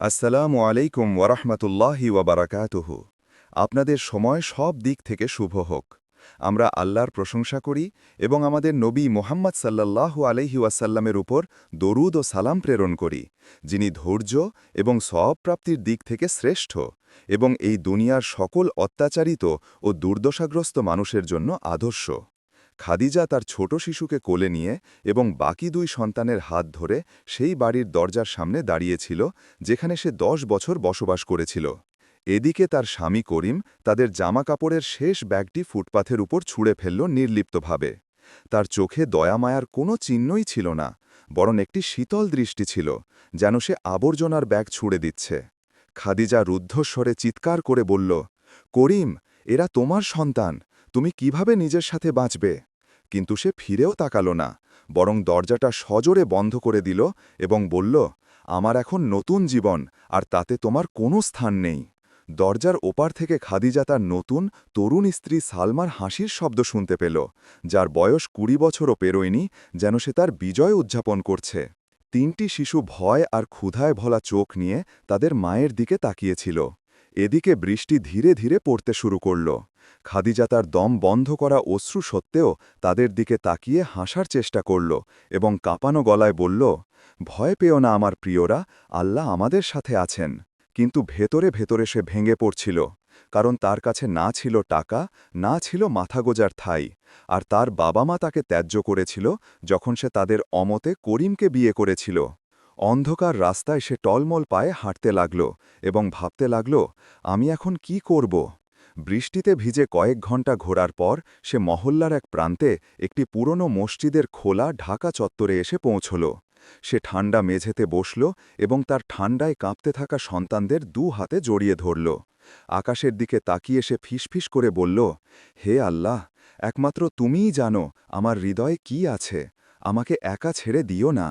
আসসালামু আলাইকুম ওয়ারাহমাতুল্লাহি ওয়াবারাকাতুহু আপনাদের সময় সব দিক থেকে শুভ হোক। আমরা আল্লাহর প্রশংসা করি এবং আমাদের নবী মোহাম্মদ সাল্লাল্লাহু আলাইহি ওয়াসাল্লামের উপর দরুদ ও সালাম প্রেরণ করি, যিনি ধৈর্য এবং সবপ্রাপ্তির দিক থেকে শ্রেষ্ঠ এবং এই দুনিয়ার সকল অত্যাচারিত ও দুর্দশাগ্রস্ত মানুষের জন্য আদর্শ। খাদিজা তার ছোট শিশুকে কোলে নিয়ে এবং বাকি দুই সন্তানের হাত ধরে সেই বাড়ির দরজার সামনে দাঁড়িয়েছিল, যেখানে সে দশ বছর বসবাস করেছিল। এদিকে তার স্বামী করিম তাদের জামাকাপড়ের শেষ ব্যাগটি ফুটপাথের উপর ছুঁড়ে ফেলল নির্লিপ্তভাবে। তার চোখে দয়ামায়ার কোনো চিহ্নই ছিল না, বরং একটি শীতল দৃষ্টি ছিল, যেন সে আবর্জনার ব্যাগ ছুঁড়ে দিচ্ছে। খাদিজা রুদ্ধস্বরে চিৎকার করে বলল, করিম, এরা তোমার সন্তান, তুমি কীভাবে নিজের সাথে বাঁচবে? কিন্তু সে ফিরেও তাকালো না, বরং দরজাটা সজোরে বন্ধ করে দিল এবং বলল, আমার এখন নতুন জীবন, আর তাতে তোমার কোনো স্থান নেই। দরজার ওপার থেকে খাদিজা তার নতুন, তরুণ স্ত্রী সালমার হাসির শব্দ শুনতে পেল, যার বয়স কুড়ি বছরও পেরোয়নি, যেন সে তার বিজয় উদযাপন করছে। তিনটি শিশু ভয় আর ক্ষুধায় ভলা চোখ নিয়ে তাদের মায়ের দিকে তাকিয়েছিল। এদিকে বৃষ্টি ধীরে ধীরে পড়তে শুরু করল। খাদিজা তার দম বন্ধ করা অশ্রু সত্ত্বেও তাদের দিকে তাকিয়ে হাসার চেষ্টা করল এবং কাঁপানো গলায় বলল, ভয় পেও না আমার প্রিয়রা, আল্লাহ আমাদের সাথে আছেন। কিন্তু ভেতরে ভেতরে সে ভেঙে পড়ছিল, কারণ তার কাছে না ছিল টাকা, না ছিল মাথাগোজার থাই, আর তার বাবা মা তাকে ত্যায্য করেছিল যখন সে তাদের অমতে করিমকে বিয়ে করেছিল। অন্ধকার রাস্তায় সে টলমল পায়ে হাঁটতে লাগল এবং ভাবতে লাগল, আমি এখন কি করব? বৃষ্টিতে ভিজে কয়েক ঘণ্টা ঘোরার পর সে মহল্লার এক প্রান্তে একটি পুরনো মসজিদের খোলা ঢাকা চত্বরে এসে পৌঁছল। সে ঠান্ডা মেঝেতে বসল এবং তার ঠান্ডায় কাঁপতে থাকা সন্তানদের দু হাতে জড়িয়ে ধরল। আকাশের দিকে তাকিয়ে সে ফিসফিস করে বলল, হে আল্লাহ, একমাত্র তুমিই জানো আমার হৃদয়ে কি আছে। আমাকে একা ছেড়ে দিও না।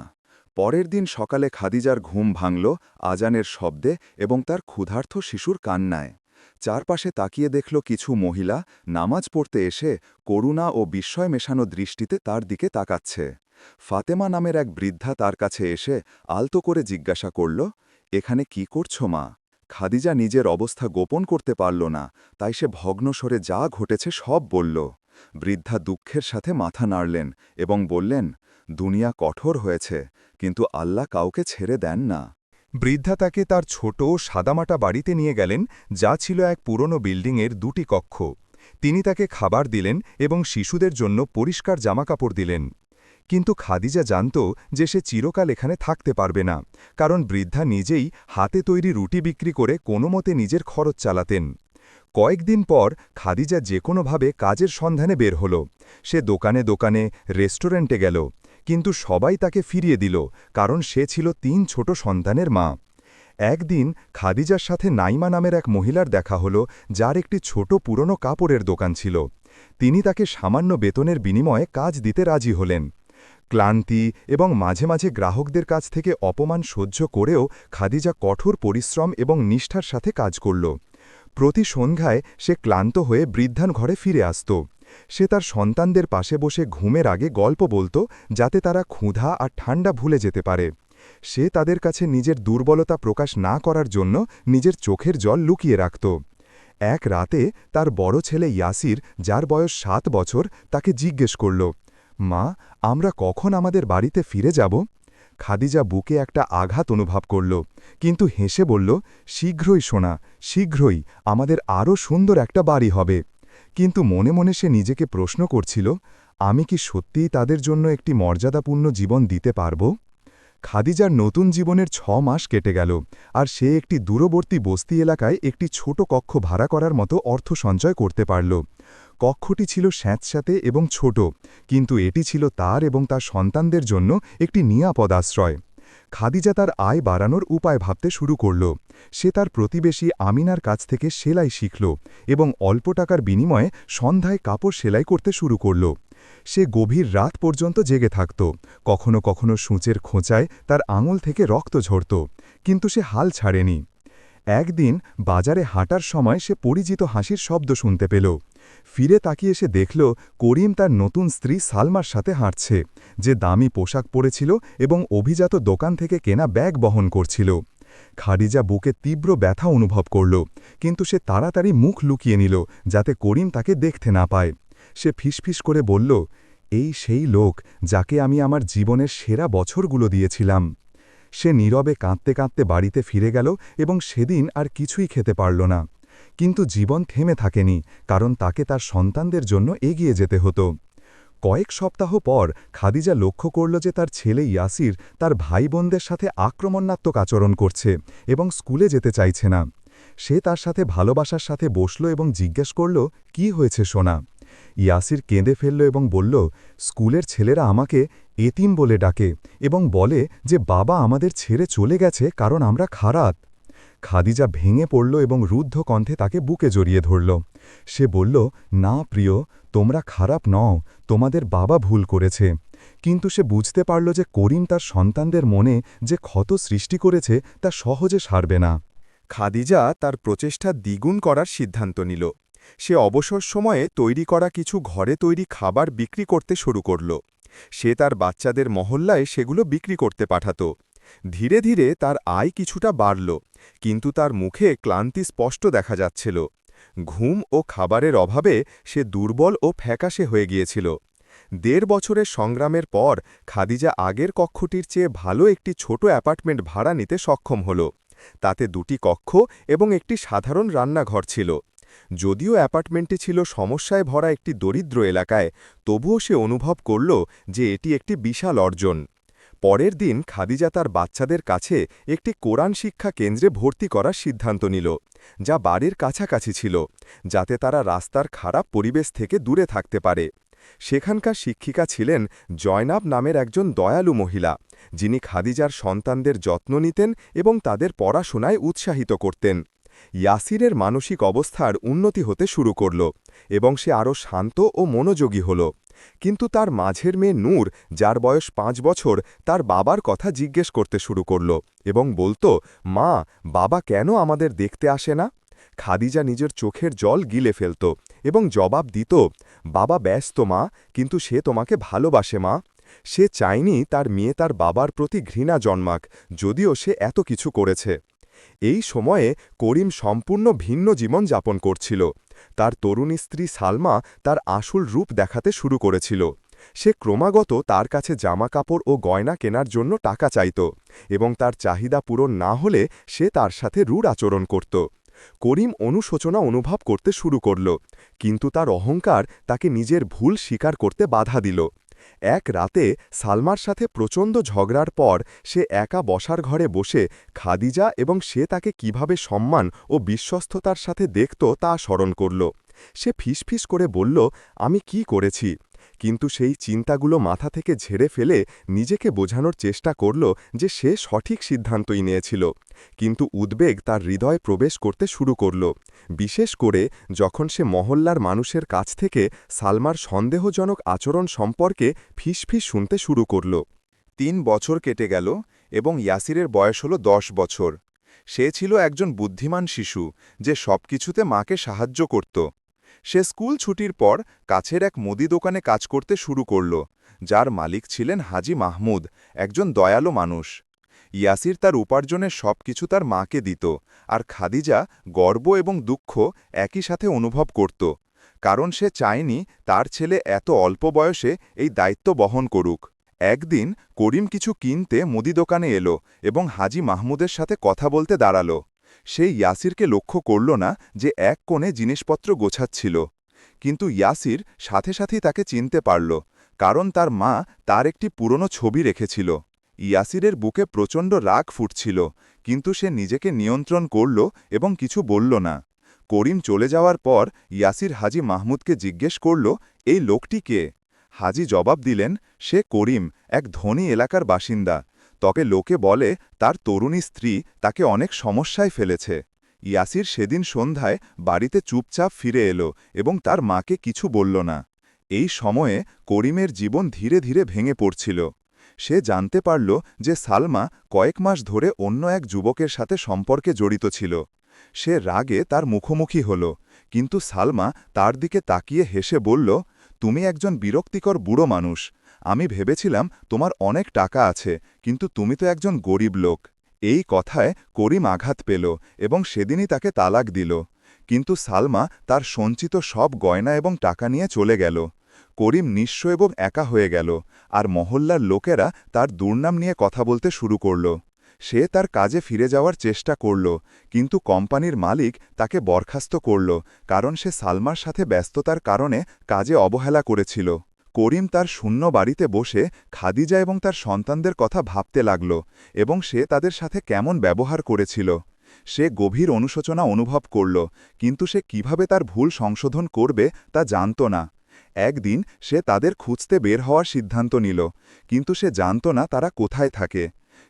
পরের দিন সকালে খাদিজার ঘুম ভাঙল, আজানের শব্দে এবং তার ক্ষুধার্থ শিশুর কান্নায়। চারপাশে তাকিয়ে দেখল কিছু মহিলা নামাজ পড়তে এসে করুণা ও বিস্ময় মেশানো দৃষ্টিতে তার দিকে তাকাচ্ছে। ফাতেমা নামের এক বৃদ্ধা তার কাছে এসে আলতো করে জিজ্ঞাসা করল, এখানে কি করছ মা? খাদিজা নিজের অবস্থা গোপন করতে পারল না, তাই সে ভগ্নস্বরে যা ঘটেছে সব বলল। বৃদ্ধা দুঃখের সাথে মাথা নাড়লেন এবং বললেন দুনিয়া কঠোর হয়েছে, কিন্তু আল্লাহ কাউকে ছেড়ে দেন না। বৃদ্ধা তাকে তার ছোট সাদামাটা বাড়িতে নিয়ে গেলেন, যা ছিল এক পুরনো বিল্ডিংয়ের দুটি কক্ষ। তিনি তাকে খাবার দিলেন এবং শিশুদের জন্য পরিষ্কার জামাকাপড় দিলেন। কিন্তু খাদিজা জানত যে সে চিরকাল এখানে থাকতে পারবে না, কারণ বৃদ্ধা নিজেই হাতে তৈরি রুটি বিক্রি করে কোনো মতে নিজের খরচ চালাতেন। কয়েকদিন পর খাদিজা যে কোনোভাবে কাজের সন্ধানে বের হল। সে দোকানে দোকানে রেস্টুরেন্টে গেল। কিন্তু সবাই তাকে ফিরিয়ে দিল, কারণ সে ছিল তিন ছোট সন্তানের মা। একদিন খাদিজার সাথে নাইমা নামের এক মহিলার দেখা হল, যার একটি ছোট পুরনো কাপড়ের দোকান ছিল। তিনি তাকে সামান্য বেতনের বিনিময়ে কাজ দিতে রাজি হলেন। ক্লান্তি এবং মাঝে মাঝে গ্রাহকদের কাছ থেকে অপমান সহ্য করেও খাদিজা কঠোর পরিশ্রম এবং নিষ্ঠার সাথে কাজ করল। প্রতি সন্ধ্যায় সে ক্লান্ত হয়ে বৃদ্ধান ঘরে ফিরে আসত। সে তার সন্তানদের পাশে বসে ঘুমের আগে গল্প বলতো, যাতে তারা ক্ষুধা আর ঠান্ডা ভুলে যেতে পারে। সে তাদের কাছে নিজের দুর্বলতা প্রকাশ না করার জন্য নিজের চোখের জল লুকিয়ে রাখত। এক রাতে তার বড় ছেলে ইয়াসির, যার বয়স সাত বছর, তাকে জিজ্ঞেস করল, মা, আমরা কখন আমাদের বাড়িতে ফিরে যাব? খাদিজা বুকে একটা আঘাত অনুভব করল, কিন্তু হেসে বলল, শীঘ্রই শোনা শীঘ্রই, আমাদের আরও সুন্দর একটা বাড়ি হবে। কিন্তু মনে মনে সে নিজেকে প্রশ্ন করছিল, আমি কি সত্যিই তাদের জন্য একটি মর্যাদাপূর্ণ জীবন দিতে পারব? খাদিজার নতুন জীবনের ছ মাস কেটে গেল, আর সে একটি দূরবর্তী বস্তি এলাকায় একটি ছোট কক্ষ ভাড়া করার মতো অর্থ সঞ্চয় করতে পারল। কক্ষটি ছিল স্যাঁতস্যাঁতে এবং ছোট, কিন্তু এটি ছিল তার এবং তার সন্তানদের জন্য একটি নিরাপদ আশ্রয়। খাদিজা তার আয় বাড়ানোর উপায় ভাবতে শুরু করল। সে তার প্রতিবেশী আমিনার কাছ থেকে সেলাই শিখল এবং অল্প টাকার বিনিময়ে সন্ধ্যায় কাপড় সেলাই করতে শুরু করল। সে গভীর রাত পর্যন্ত জেগে থাকত। কখনো কখনো সূচের খোঁচায় তার আঙুল থেকে রক্ত ঝরত, কিন্তু সে হাল ছাড়েনি। একদিন বাজারে হাঁটার সময় সে পরিচিত হাসির শব্দ শুনতে পেল। ফিরে তাকিয়ে সে দেখল, করিম তার নতুন স্ত্রী সালমার সাথে হাঁটছে, যে দামি পোশাক পরেছিল এবং অভিজাত দোকান থেকে কেনা ব্যাগ বহন করছিল। খাদিজা বুকে তীব্র ব্যথা অনুভব করল, কিন্তু সে তাড়াতাড়ি মুখ লুকিয়ে নিল, যাতে করিম তাকে দেখতে না পায়। সে ফিসফিস করে বলল, এই সেই লোক যাকে আমি আমার জীবনের সেরা বছরগুলো দিয়েছিলাম। সে নীরবে কাঁদতে কাঁদতে বাড়িতে ফিরে গেল এবং সেদিন আর কিছুই খেতে পারল না। কিন্তু জীবন থেমে থাকেনি, কারণ তাকে তার সন্তানদের জন্য এগিয়ে যেতে হতো। কয়েক সপ্তাহ পর খাদিজা লক্ষ্য করল যে তার ছেলে ইয়াসির তার ভাই বোনদের সাথে আক্রমণাত্মক আচরণ করছে এবং স্কুলে যেতে চাইছে না। সে তার সাথে ভালোবাসার সাথে বসল এবং জিজ্ঞেস করল, কি হয়েছে সোনা? ইয়াসির কেঁদে ফেলল এবং বলল, স্কুলের ছেলেরা আমাকে এতিম বলে ডাকে এবং বলে যে বাবা আমাদের ছেড়ে চলে গেছে কারণ আমরা খারাপ। খাদিজা ভেঙে পড়ল এবং রুদ্ধ কণ্ঠে তাকে বুকে জড়িয়ে ধরল। সে বলল, না প্রিয়, তোমরা খারাপ নও, তোমাদের বাবা ভুল করেছে। কিন্তু সে বুঝতে পারল যে করিম তার সন্তানদের মনে যে ক্ষত সৃষ্টি করেছে তা সহজে সারবে না। খাদিজা তার প্রচেষ্টা দ্বিগুণ করার সিদ্ধান্ত নিল। সে অবসর সময়ে তৈরি করা কিছু ঘরে তৈরি খাবার বিক্রি করতে শুরু করল। সে তার বাচ্চাদের মহল্লায় সেগুলো বিক্রি করতে পাঠাত। ধীরে ধীরে তার আয় কিছুটা বাড়ল, কিন্তু তার মুখে ক্লান্তি স্পষ্ট দেখা যাচ্ছিল। ঘুম ও খাবারের অভাবে সে দুর্বল ও ফ্যাকাশে হয়ে গিয়েছিল। দেড় বছরের সংগ্রামের পর খাদিজা আগের কক্ষটির চেয়ে ভালো একটি ছোট অ্যাপার্টমেন্ট ভাড়া নিতে সক্ষম হল। তাতে দুটি কক্ষ এবং একটি সাধারণ রান্নাঘর ছিল। যদিও অ্যাপার্টমেন্টটি ছিল সমস্যায় ভরা একটি দরিদ্র এলাকায়, তবুও সে অনুভব করল যে এটি একটি বিশাল অর্জন। পরের দিন খাদিজা তার বাচ্চাদের কাছে একটি কোরআন শিক্ষা কেন্দ্রে ভর্তি করার সিদ্ধান্ত নিল, যা বাড়ির কাছাকাছি ছিল, যাতে তারা রাস্তার খারাপ পরিবেশ থেকে দূরে থাকতে পারে। সেখানকার শিক্ষিকা ছিলেন জয়নাব নামের একজন দয়ালু মহিলা, যিনি খাদিজার সন্তানদের যত্ন নিতেন এবং তাদের পড়াশোনায় উৎসাহিত করতেন। ইয়াসিরের মানসিক অবস্থার উন্নতি হতে শুরু করল এবং সে আরও শান্ত ও মনোযোগী হল। কিন্তু তার মাঝের মেয়ে নূর, যার বয়স পাঁচ বছর, তার বাবার কথা জিজ্ঞেস করতে শুরু করল এবং বলতো, মা, বাবা কেন আমাদের দেখতে আসে না? খাদিজা নিজের চোখের জল গিলে ফেলত এবং জবাব দিত, বাবা ব্যস্ত মা, কিন্তু সে তোমাকে ভালোবাসে মা। সে চায়নি তার মেয়ে তার বাবার প্রতি ঘৃণা জন্মাক, যদিও সে এত কিছু করেছে। এই সময়ে করিম সম্পূর্ণ ভিন্ন জীবন যাপন করছিল। তার তরুণী স্ত্রী সালমা তার আসল রূপ দেখাতে শুরু করেছিল। সে ক্রমাগত তার কাছে জামা কাপড় ও গয়না কেনার জন্য টাকা চাইত এবং তার চাহিদা পূরণ না হলে সে তার সাথে রূঢ় আচরণ করত। করিম অনুশোচনা অনুভব করতে শুরু করল, কিন্তু তার অহংকার তাকে নিজের ভুল স্বীকার করতে বাধা দিল। এক রাতে সালমার সাথে প্রচণ্ড ঝগড়ার পর সে একা বসার ঘরে বসে খাদিজা এবং সে তাকে কীভাবে সম্মান ও বিশ্বস্ততার সাথে দেখত তা স্মরণ করল। সে ফিসফিস করে বলল, আমি কি করেছি? কিন্তু সেই চিন্তাগুলো মাথা থেকে ঝেড়ে ফেলে নিজেকে বোঝানোর চেষ্টা করল যে সে সঠিক সিদ্ধান্তই নিয়েছিল। কিন্তু উদ্বেগ তার হৃদয় প্রবেশ করতে শুরু করল। বিশেষ করে যখন সে মহল্লার মানুষের কাছ থেকে সালমার সন্দেহজনক আচরণ সম্পর্কে ফিসফিস শুনতে শুরু করল। তিন বছর কেটে গেল এবং ইয়াসিরের বয়স হল দশ বছর। সে ছিল একজন বুদ্ধিমান শিশু যে সবকিছুতে মাকে সাহায্য করত। সে স্কুল ছুটির পর কাছের এক মুদি দোকানে কাজ করতে শুরু করল, যার মালিক ছিলেন হাজি মাহমুদ, একজন দয়ালো মানুষ। ইয়াসির তার উপার্জনের সব কিছু তার মাকে দিত, আর খাদিজা গর্ব এবং দুঃখ একই সাথে অনুভব করত, কারণ সে চায়নি তার ছেলে এত অল্প বয়সে এই দায়িত্ব বহন করুক। একদিন করিম কিছু কিনতে মুদি দোকানে এলো এবং হাজি মাহমুদের সাথে কথা বলতে দাঁড়াল। সে ইয়াসিরকে লক্ষ্য করল না যে এক কোণে জিনিসপত্র গোছাচ্ছিল। কিন্তু ইয়াসির সাথে সাথেই তাকে চিনতে পারল, কারণ তার মা তার একটি পুরনো ছবি রেখেছিল। ইয়াসিরের বুকে প্রচণ্ড রাগ ফুটছিল, কিন্তু সে নিজেকে নিয়ন্ত্রণ করল এবং কিছু বলল না। করিম চলে যাওয়ার পর ইয়াসির হাজি মাহমুদকে জিজ্ঞেস করল, এই লোকটি কে? হাজি জবাব দিলেন, সে করিম, এক ধনী এলাকার বাসিন্দা। তবে লোকে বলে, তার তরুণী স্ত্রী তাকে অনেক সমস্যায় ফেলেছে। ইয়াসির সেদিন সন্ধ্যায় বাড়িতে চুপচাপ ফিরে এলো এবং তার মাকে কিছু বলল না। এই সময়ে করিমের জীবন ধীরে ধীরে ভেঙে পড়ছিল। সে জানতে পারল যে সালমা কয়েক মাস ধরে অন্য এক যুবকের সাথে সম্পর্কে জড়িত ছিল। সে রাগে তার মুখোমুখি হল, কিন্তু সালমা তার দিকে তাকিয়ে হেসে বলল, তুমি একজন বিরক্তিকর বুড়ো মানুষ আমি ভেবেছিলাম তোমার অনেক টাকা আছে, কিন্তু তুমি তো একজন গরিব লোক। এই কথায় করিম আঘাত পেল এবং সেদিনই তাকে তালাক দিল। কিন্তু সালমা তার সঞ্চিত সব গয়না এবং টাকা নিয়ে চলে গেল। করিম নিঃস্ব এবং একা হয়ে গেল, আর মহল্লার লোকেরা তার দুর্নাম নিয়ে কথা বলতে শুরু করল। সে তার কাজে ফিরে যাওয়ার চেষ্টা করল, কিন্তু কোম্পানির মালিক তাকে বরখাস্ত করল, কারণ সে সালমার সাথে ব্যস্ততার কারণে কাজে অবহেলা করেছিল। করিম তার শূন্য বাড়িতে বসে খাদিজা এবং তার সন্তানদের কথা ভাবতে লাগল এবং সে তাদের সাথে কেমন ব্যবহার করেছিল। সে গভীর অনুশোচনা অনুভব করল, কিন্তু সে কীভাবে তার ভুল সংশোধন করবে তা জানত না। একদিন সে তাদের খুঁজতে বের হওয়ার সিদ্ধান্ত নিল, কিন্তু সে জানত না তারা কোথায় থাকে।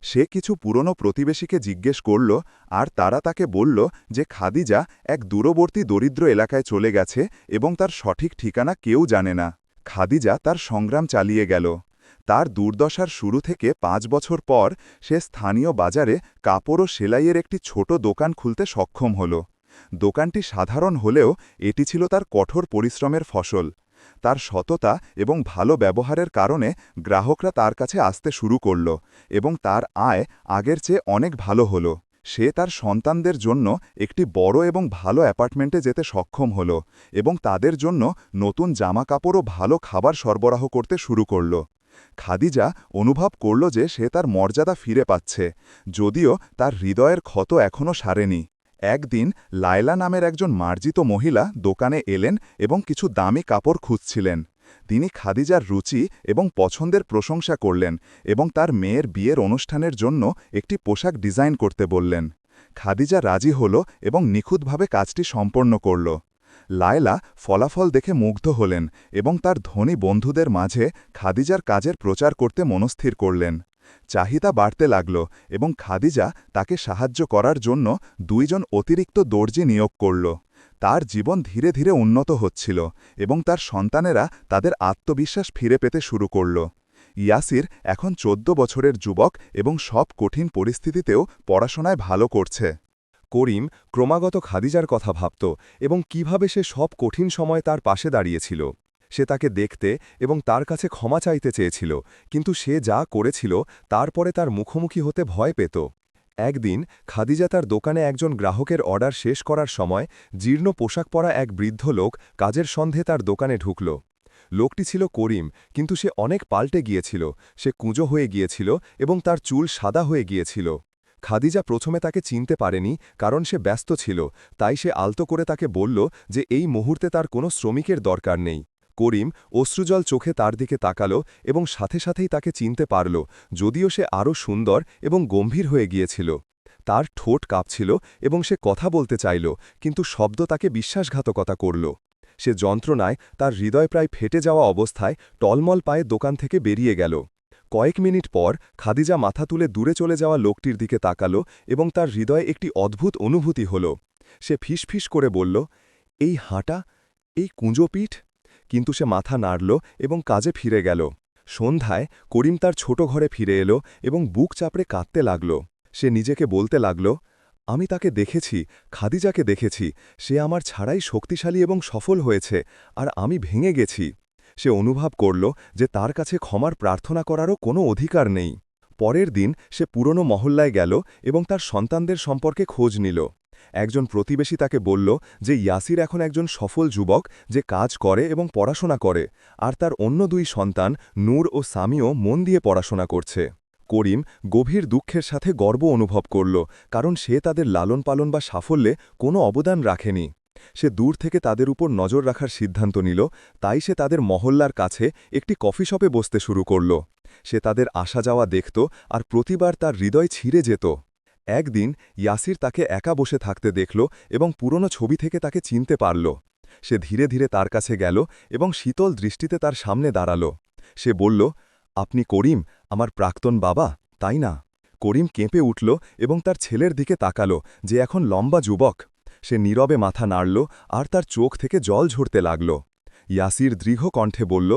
সে কিছু পুরনো প্রতিবেশীকে জিজ্ঞেস করল, আর তারা তাকে বলল যে খাদিজা এক দূরবর্তী দরিদ্র এলাকায় চলে গেছে এবং তার সঠিক ঠিকানা কেউ জানে না। খাদিজা তার সংগ্রাম চালিয়ে গেল। তার দুর্দশার শুরু থেকে পাঁচ বছর পর সে স্থানীয় বাজারে কাপড় ও সেলাইয়ের একটি ছোট দোকান খুলতে সক্ষম হল। দোকানটি সাধারণ হলেও এটি ছিল তার কঠোর পরিশ্রমের ফসল। তার সততা এবং ভালো ব্যবহারের কারণে গ্রাহকরা তার কাছে আসতে শুরু করল এবং তার আয় আগের চেয়ে অনেক ভালো হল। সে তার সন্তানদের জন্য একটি বড় এবং ভালো অ্যাপার্টমেন্টে যেতে সক্ষম হল এবং তাদের জন্য নতুন জামাকাপড় ও ভালো খাবার সরবরাহ করতে শুরু করল। খাদিজা অনুভব করল যে সে তার মর্যাদা ফিরে পাচ্ছে, যদিও তার হৃদয়ের ক্ষত এখনও সারেনি। একদিন লায়লা নামের একজন মার্জিত মহিলা দোকানে এলেন এবং কিছু দামি কাপড় খুঁজছিলেন। তিনি খাদিজার রুচি এবং পছন্দের প্রশংসা করলেন এবং তার মেয়ের বিয়ের অনুষ্ঠানের জন্য একটি পোশাক ডিজাইন করতে বললেন। খাদিজা রাজি হল এবং নিখুঁতভাবে কাজটি সম্পন্ন করল। লায়লা ফলাফল দেখে মুগ্ধ হলেন এবং তার ধনী বন্ধুদের মাঝে খাদিজার কাজের প্রচার করতে মনস্থির করলেন। চাহিদা বাড়তে লাগল এবং খাদিজা তাকে সাহায্য করার জন্য দুইজন অতিরিক্ত দর্জি নিয়োগ করল। তার জীবন ধীরে ধীরে উন্নত হচ্ছিল এবং তার সন্তানেরা তাদের আত্মবিশ্বাস ফিরে পেতে শুরু করল। ইয়াসির এখন চোদ্দ বছরের যুবক এবং সব কঠিন পরিস্থিতিতেও পড়াশোনায় ভালো করছে। করিম ক্রমাগত খাদিজার কথা ভাবত এবং কীভাবে সে সব কঠিন সময় তার পাশে দাঁড়িয়েছিল। সে তাকে দেখতে এবং তার কাছে ক্ষমা চাইতে চেয়েছিল, কিন্তু সে যা করেছিল তারপরে তার মুখোমুখি হতে ভয় পেত। একদিন খাদিজা তার দোকানে একজন গ্রাহকের অর্ডার শেষ করার সময় জীর্ণ পোশাক পরা এক বৃদ্ধ লোক কাজের সন্ধে তার দোকানে ঢুকল। লোকটি ছিল করিম, কিন্তু সে অনেক পাল্টে গিয়েছিল। সে কুঁজো হয়ে গিয়েছিল এবং তার চুল সাদা হয়ে গিয়েছিল। খাদিজা প্রথমে তাকে চিনতে পারেনি, কারণ সে ব্যস্ত ছিল। তাই সে আলতো করে তাকে বলল যে, এই মুহূর্তে তার কোনো শ্রমিকের দরকার নেই। করিম অশ্রুজল চোখে তার দিকে তাকালো এবং সাথে সাথেই তাকে চিনতে পারল, যদিও সে আরও সুন্দর এবং গম্ভীর হয়ে গিয়েছিল। তার ঠোঁট কাঁপছিল এবং সে কথা বলতে চাইল, কিন্তু শব্দ তাকে বিশ্বাসঘাতকতা করল। সে যন্ত্রণায় তার হৃদয় প্রায় ফেটে যাওয়া অবস্থায় টলমল পায়ে দোকান থেকে বেরিয়ে গেল। কয়েক মিনিট পর খাদিজা মাথা তুলে দূরে চলে যাওয়া লোকটির দিকে তাকালো এবং তার হৃদয়ে একটি অদ্ভুত অনুভূতি হল। সে ফিসফিস করে বলল, এই হাঁটা, এই কুঁজো পিঠ? কিন্তু সে মাথা নাড়ল এবং কাজে ফিরে গেল। সন্ধ্যায় করিম তার ছোট ঘরে ফিরে এলো এবং বুক চাপড়ে কাঁদতে লাগল। সে নিজেকে বলতে লাগল, আমি তাকে দেখেছি, খাদিজাকে দেখেছি। সে আমার ছাড়াই শক্তিশালী এবং সফল হয়েছে, আর আমি ভেঙে গেছি। সে অনুভব করল যে তার কাছে ক্ষমার প্রার্থনা করারও কোনো অধিকার নেই। পরের দিন সে পুরনো মহল্লায় গেল এবং তার সন্তানদের সম্পর্কে খোঁজ নিল। একজন প্রতিবেশী তাকে বলল যে ইয়াসির এখন একজন সফল যুবক যে কাজ করে এবং পড়াশোনা করে, আর তার অন্য দুই সন্তান নূর ও সামিও মন দিয়ে পড়াশোনা করছে। করিম গভীর দুঃখের সাথে গর্ব অনুভব করল, কারণ সে তাদের লালন পালন বা সাফল্যে কোনো অবদান রাখেনি। সে দূর থেকে তাদের উপর নজর রাখার সিদ্ধান্ত নিল, তাই সে তাদের মহল্লার কাছে একটি কফি শপে বসতে শুরু করল। সে তাদের আসা যাওয়া দেখত আর প্রতিবার তার হৃদয় ছিঁড়ে যেত। একদিন ইয়াসির তাকে একা বসে থাকতে দেখল এবং পুরনো ছবি থেকে তাকে চিনতে পারল। সে ধীরে ধীরে তার কাছে গেল এবং শীতল দৃষ্টিতে তার সামনে দাঁড়াল। সে বলল, আপনি করিম, আমার প্রাক্তন বাবা, তাই না? করিম কেঁপে উঠল এবং তার ছেলের দিকে তাকাল, যে এখন লম্বা যুবক। সে নীরবে মাথা নাড়ল আর তার চোখ থেকে জল ঝরতে লাগল। ইয়াসির দৃঢ় কণ্ঠে বলল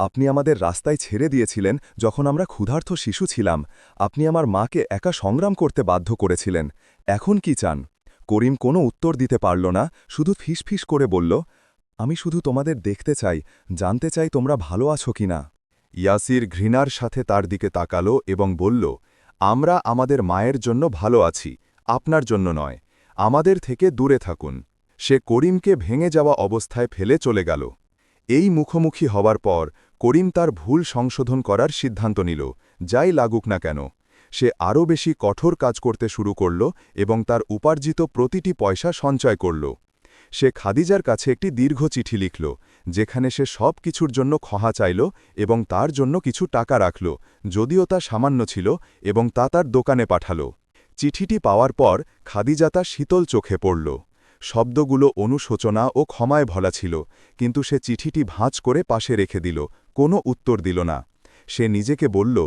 আপনি আমাদের রাস্তায় ছেড়ে দিয়েছিলেন যখন আমরা ক্ষুধার্থ শিশু ছিলাম। আপনি আমার মাকে একা সংগ্রাম করতে বাধ্য করেছিলেন। এখন কি চান? করিম কোনো উত্তর দিতে পারল না, শুধু ফিসফিস করে বলল, আমি শুধু তোমাদের দেখতে চাই, জানতে চাই তোমরা ভালো আছো কি না? ইয়াসির ঘৃণার সাথে তার দিকে তাকালো এবং বলল, আমরা আমাদের মায়ের জন্য ভালো আছি, আপনার জন্য নয়। আমাদের থেকে দূরে থাকুন। সে করিমকে ভেঙে যাওয়া অবস্থায় ফেলে চলে গেল। এই মুখোমুখি হবার পর করিম তার ভুল সংশোধন করার সিদ্ধান্ত নিল, যাই লাগুক না কেন। সে আরও বেশি কঠোর কাজ করতে শুরু করল এবং তার উপার্জিত প্রতিটি পয়সা সঞ্চয় করল। সে খাদিজার কাছে একটি দীর্ঘ চিঠি লিখল, যেখানে সে সব কিছুর জন্য ক্ষমা চাইল এবং তার জন্য কিছু টাকা রাখল, যদিও তা সামান্য ছিল এবং তা তার দোকানে পাঠাল। চিঠিটি পাওয়ার পর খাদিজা তা শীতল চোখে পড়ল। শব্দগুলো অনুশোচনা ও ক্ষমায় ভরা ছিল, কিন্তু সে চিঠিটি ভাঁজ করে পাশে রেখে দিল, কোনো উত্তর দিল না। সে নিজেকে বলল,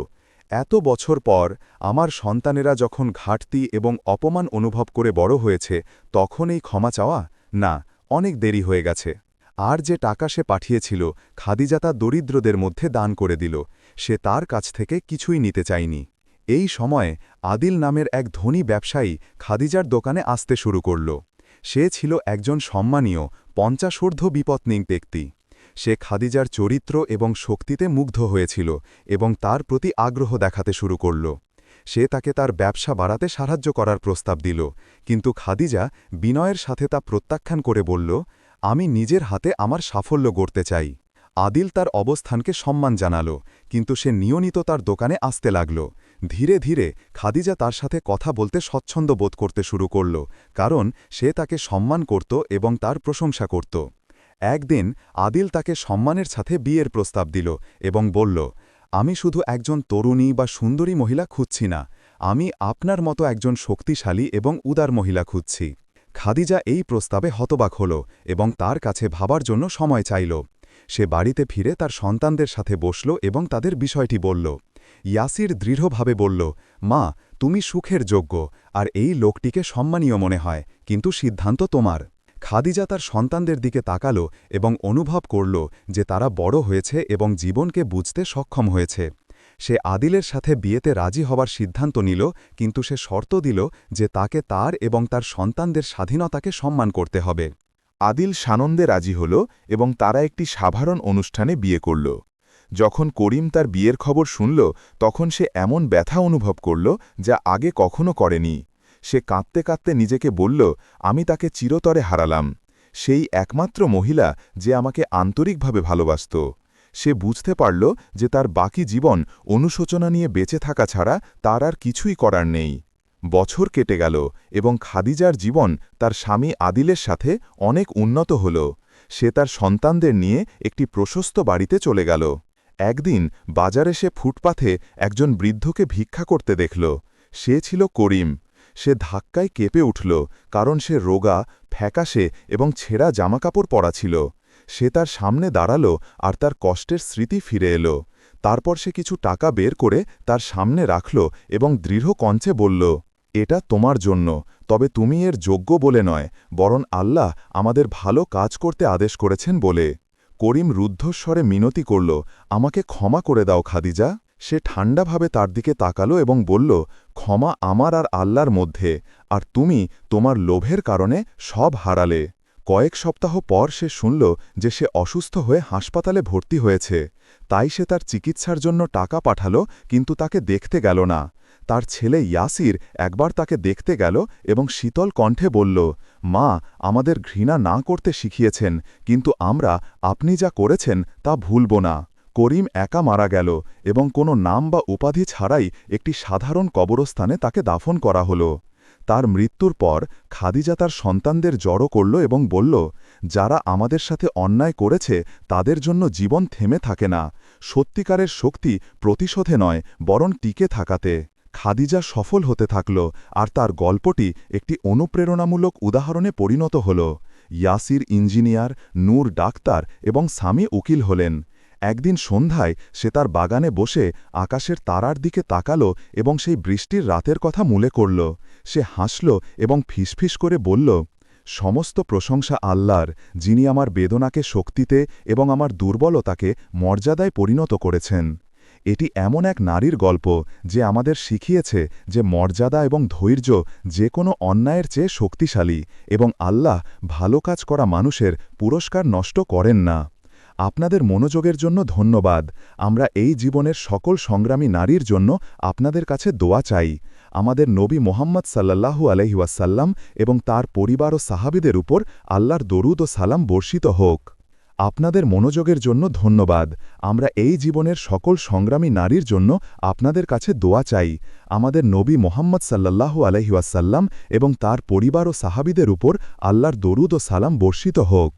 এত বছর পর আমার সন্তানেরা যখন ঘাটতি এবং অপমান অনুভব করে বড় হয়েছে তখন এই ক্ষমা চাওয়া? না, অনেক দেরি হয়ে গেছে। আর যে টাকা সে পাঠিয়েছিল, খাদিজা তা দরিদ্রদের মধ্যে দান করে দিল। সে তার কাছ থেকে কিছুই নিতে চায়নি। এই সময়ে আদিল নামের এক ধনী ব্যবসায়ী খাদিজার দোকানে আসতে শুরু করল। সে ছিল একজন সম্মানীয় পঞ্চাশোর্ধ্ব বিপত্নিক ব্যক্তি। সে খাদিজার চরিত্র এবং শক্তিতে মুগ্ধ হয়েছিল এবং তার প্রতি আগ্রহ দেখাতে শুরু করল। সে তাকে তার ব্যবসা বাড়াতে সাহায্য করার প্রস্তাব দিল, কিন্তু খাদিজা বিনয়ের সাথে তা প্রত্যাখ্যান করে বলল, আমি নিজের হাতে আমার সাফল্য গড়তে চাই। আদিল তার অবস্থানকে সম্মান জানাল, কিন্তু সে নিয়মিত তার দোকানে আসতে লাগল। ধীরে ধীরে খাদিজা তার সাথে কথা বলতে স্বচ্ছন্দ বোধ করতে শুরু করল, কারণ সে তাকে সম্মান করত এবং তার প্রশংসা করত। একদিন আদিল তাকে সম্মানের সাথে বিয়ের প্রস্তাব দিল এবং বলল, আমি শুধু একজন তরুণী বা সুন্দরী মহিলা খুঁজছি না, আমি আপনার মতো একজন শক্তিশালী এবং উদার মহিলা খুঁজছি। খাদিজা এই প্রস্তাবে হতবাক হল এবং তার কাছে ভাবার জন্য সময় চাইল। সে বাড়িতে ফিরে তার সন্তানদের সাথে বসল এবং তাদের বিষয়টি বলল ইয়াসির দৃঢ়ভাবে বলল, মা, তুমি সুখের যোগ্য, আর এই লোকটিকে সম্মানীয় মনে হয়, কিন্তু সিদ্ধান্ত তোমার। খাদিজা তার সন্তানদের দিকে তাকালো এবং অনুভব করল যে তারা বড় হয়েছে এবং জীবনকে বুঝতে সক্ষম হয়েছে। সে আদিলের সাথে বিয়েতে রাজি হবার সিদ্ধান্ত নিল, কিন্তু সে শর্ত দিল যে তাকে তার এবং তার সন্তানদের স্বাধীনতাকে সম্মান করতে হবে। আদিল সানন্দে রাজি হল এবং তারা একটি সাধারণ অনুষ্ঠানে বিয়ে করল। যখন করিম তার বিয়ের খবর শুনল, তখন সে এমন ব্যথা অনুভব করল যা আগে কখনো করেনি। সে কাঁদতে কাঁদতে নিজেকে বলল, আমি তাকে চিরতরে হারালাম। সেই একমাত্র মহিলা যে আমাকে আন্তরিকভাবে ভালোবাসত। সে বুঝতে পারল যে তার বাকি জীবন অনুশোচনা নিয়ে বেঁচে থাকা ছাড়া তার আর কিছুই করার নেই। বছর কেটে গেল এবং খাদিজার জীবন তার স্বামী আদিলের সাথে অনেক উন্নত হল। সে তার সন্তানদের নিয়ে একটি প্রশস্ত বাড়িতে চলে গেল। একদিন বাজারে সে ফুটপাথে একজন বৃদ্ধকে ভিক্ষা করতে দেখল। সে ছিল করিম। সে ধাক্কায় কেঁপে উঠল, কারণ সে রোগা, ফ্যাকাশে এবং ছেঁড়া জামাকাপড় পরা ছিল। সে তার সামনে দাঁড়াল আর তার কষ্টের স্মৃতি ফিরে এলো। তারপর সে কিছু টাকা বের করে তার সামনে রাখল এবং দৃঢ় কঞ্চে বলল, এটা তোমার জন্য, তবে তুমি এর যোগ্য বলে নয়, বরং আল্লাহ আমাদের ভালো কাজ করতে আদেশ করেছেন বলে। করিম রুদ্ধস্বরে মিনতি করল, আমাকে ক্ষমা করে দাও খাদিজা। সে ঠান্ডাভাবে তার দিকে তাকালো এবং বলল, ক্ষমা আমার আর আল্লাহর মধ্যে, আর তুমি তোমার লোভের কারণে সব হারালে। কয়েক সপ্তাহ পর সে শুনল যে সে অসুস্থ হয়ে হাসপাতালে ভর্তি হয়েছে। তাই সে তার চিকিৎসার জন্য টাকা পাঠালো, কিন্তু তাকে দেখতে গেল না। তার ছেলে ইয়াসির একবার তাকে দেখতে গেল এবং শীতল কণ্ঠে বলল, মা, আমাদের ঘৃণা না করতে শিখিয়েছেন, কিন্তু আমরা আপনি যা করেছেন তা ভুলব না। করিম একা মারা গেল এবং কোনো নাম বা উপাধি ছাড়াই একটি সাধারণ কবরস্থানে তাকে দাফন করা হল। তার মৃত্যুর পর খাদিজা তার সন্তানদের জড়ো করল এবং বলল, যারা আমাদের সাথে অন্যায় করেছে তাদের জন্য জীবন থেমে থাকে না। সত্যিকারের শক্তি প্রতিশোধে নয়, বরং টিকে থাকাতে। খাদিজা সফল হতে থাকল আর তার গল্পটি একটি অনুপ্রেরণামূলক উদাহরণে পরিণত হল। ইয়াসির ইঞ্জিনিয়ার, নূর ডাক্তার এবং স্বামী উকিল হলেন। একদিন সন্ধ্যায় সে তার বাগানে বসে আকাশের তারার দিকে তাকালো এবং সেই বৃষ্টির রাতের কথা মূলে করল। সে হাসল এবং ফিসফিস করে বলল, সমস্ত প্রশংসা আল্লাহর, যিনি আমার বেদনাকে শক্তিতে এবং আমার দুর্বলতাকে মর্যাদায় পরিণত করেছেন। এটি এমন এক নারীর গল্প যে আমাদের শিখিয়েছে যে মর্যাদা এবং ধৈর্য যে কোনো অন্যায়ের চেয়ে শক্তিশালী এবং আল্লাহ ভালো কাজ করা মানুষের পুরস্কার নষ্ট করেন না। আপনাদের মনোযোগের জন্য ধন্যবাদ। আমরা এই জীবনের সকল সংগ্রামী নারীর জন্য আপনাদের কাছে দোয়া চাই। আমাদের নবী মোহাম্মদ সাল্লাল্লাহু আলহিউসাল্লাম এবং তার পরিবার ও সাহাবিদের উপর আল্লাহর দরুদ ও সালাম বর্ষিত হোক। আপনাদের মনোযোগের জন্য ধন্যবাদ। আমরা এই জীবনের সকল সংগ্রামী নারীর জন্য আপনাদের কাছে দোয়া চাই। আমাদের নবী মোহাম্মদ সাল্লাল্লাহু আলহিউসাল্লাম এবং তার পরিবার ও সাহাবিদের উপর আল্লাহর দরুদ ও সালাম বর্ষিত হোক।